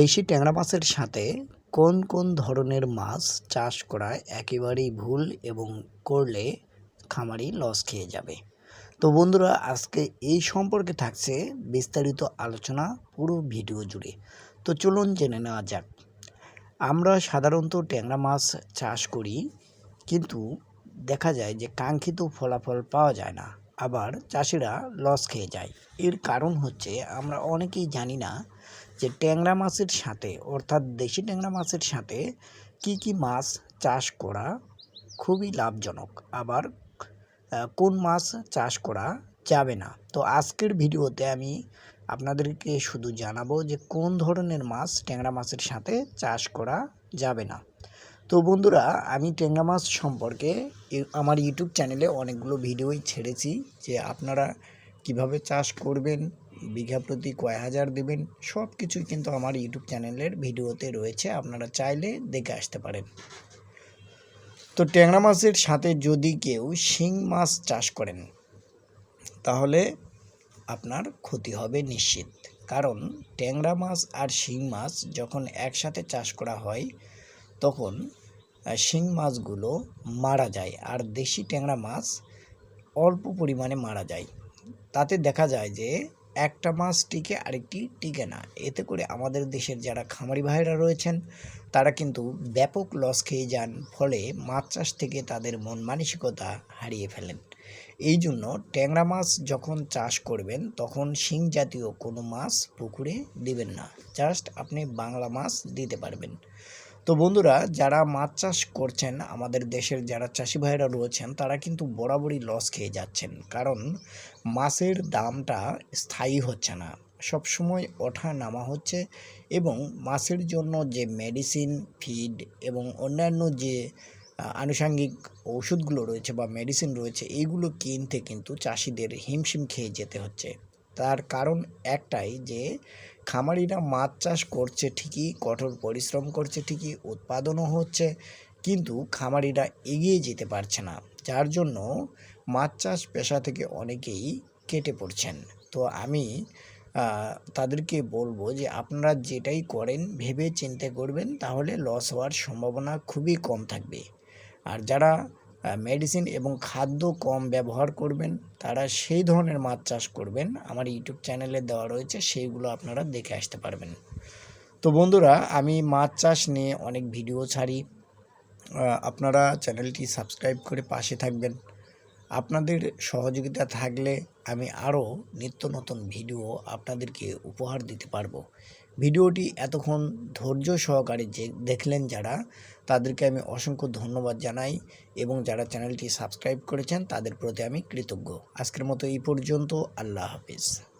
দেশি ট্যাংরা মাছের সাথে কোন কোন ধরনের মাছ চাষ করা একেবারেই ভুল এবং করলে খামারি লস খেয়ে যাবে? তো বন্ধুরা, আজকে এই সম্পর্কে থাকছে বিস্তারিত আলোচনা পুরো ভিডিও জুড়ে। তো চলুন জেনে নেওয়া যাক। আমরা সাধারণত ট্যাংরা মাছ চাষ করি, কিন্তু দেখা যায় যে কাঙ্ক্ষিত ফলাফল পাওয়া যায় না। আবার চাষিরা লস খেয়ে যায়। এর কারণ হচ্ছে আমরা অনেকেই জানি না যে ট্যাংরা মাছের সাথে, অর্থাৎ দেশি ট্যাংরা মাছের সাথে কি কি মাছ চাষ করা খুবই লাভজনক? আবার কোন মাছ চাষ করা যাবে না? তো আজকের ভিডিওতে আমি আপনাদেরকে শুধু জানাব যে কোন ধরনের মাছ ট্যাংরা মাছের সাথে চাষ করা যাবে না। তো বন্ধুরা, আমি ট্যাংরা মাছ সম্পর্কে আমার ইউটিউব চ্যানেলে অনেকগুলো ভিডিওই ছেড়েছি যে আপনারা কীভাবে চাষ করবেন বিঘা প্রতি কয় হাজার দেবেন সব কিছুই কিন্তু আমার ইউটিউব চ্যানেলের ভিডিওতে রয়েছে, আপনারা চাইলে দেখে আসতে পারেন। তো ট্যাংরা মাছের সাথে যদি কেউ শিং মাছ চাষ করেন, তাহলে আপনার ক্ষতি হবে নিশ্চিত। কারণ ট্যাংরা মাছ আর শিং মাছ যখন একসাথে চাষ করা হয়, তখন শিং মাছগুলো মারা যায় আর দেশি ট্যাংরা মাছ অল্প পরিমাণে মারা যায়। তাতে দেখা যায় যে একটা মাছ টিকে, আরেকটি টিকে না। এতে করে আমাদের দেশের যারা খামারি ভাইরা রয়েছেন, তারা কিন্তু ব্যাপক লস খেয়ে যান, ফলে মাছ চাষ থেকে তাদের মন মানসিকতা হারিয়ে ফেলেন। এই জন্য ট্যাংরা মাছ যখন চাষ করবেন, তখন শিং জাতীয় কোনো মাছ পুকুরে দিবেন না। জাস্ট আপনি বাংলা মাছ দিতে পারবেন। তো বন্ধুরা, যারা মাছ চাষ করছেন, আমাদের দেশের যারা চাষি ভাইরা রয়েছেন, তারা কিন্তু বরাবরই লস খেয়ে যাচ্ছেন। কারণ মাছের দামটা স্থায়ী হচ্ছে না। সব সময় ওঠা নামা হচ্ছে এবং মাছের জন্য যে মেডিসিন ফিড এবং অন্যান্য যে আনুষঙ্গিক ওষুধগুলো রয়েছে বা মেডিসিন রয়েছে এইগুলো কিনতে কিন্তু চাষিদের হিমশিম খেয়ে যেতে হচ্ছে। তার কারণ একটাই যে খামারিরা মাছ চাষ করছে ঠিকই, কঠোর পরিশ্রম করছে ঠিকই, উৎপাদনও হচ্ছে, কিন্তু খামারিরা এগিয়ে যেতে পারছে না। যার জন্য মাছ চাষ পেশা থেকে অনেকেই কেটে পড়ছেন। তো আমি তাদেরকে বলব যে আপনারা যেটাই করেন, ভেবে চিন্তে করবেন, তাহলে লস হওয়ার সম্ভাবনা খুবই কম থাকবে। আর যারা মেডিসিন এবং খাদ্য কম ব্যবহার করবেন, তারা সেই ধরনের মাছ চাষ করবেন। আমার ইউটিউব চ্যানেলে দেওয়া রয়েছে, সেইগুলো আপনারা দেখে আসতে পারবেন। তো বন্ধুরা, আমি মাছ চাষ নিয়ে অনেক ভিডিও ছাড়ি। আপনারা চ্যানেলটি সাবস্ক্রাইব করে পাশে থাকবেন। আপনাদের সহযোগিতা থাকলে আমি আরও নিত্য নতুন ভিডিও আপনাদেরকে উপহার দিতে পারব। ভিডিওটি এতক্ষণ ধৈর্য সহকারে যে দেখলেন যারা, তাদেরকে আমি অসংখ্য ধন্যবাদ জানাই এবং যারা চ্যানেলটি সাবস্ক্রাইব করেছেন, তাদের প্রতি আমি কৃতজ্ঞ। আজকের মতো এই পর্যন্ত, আল্লাহ হাফিজ।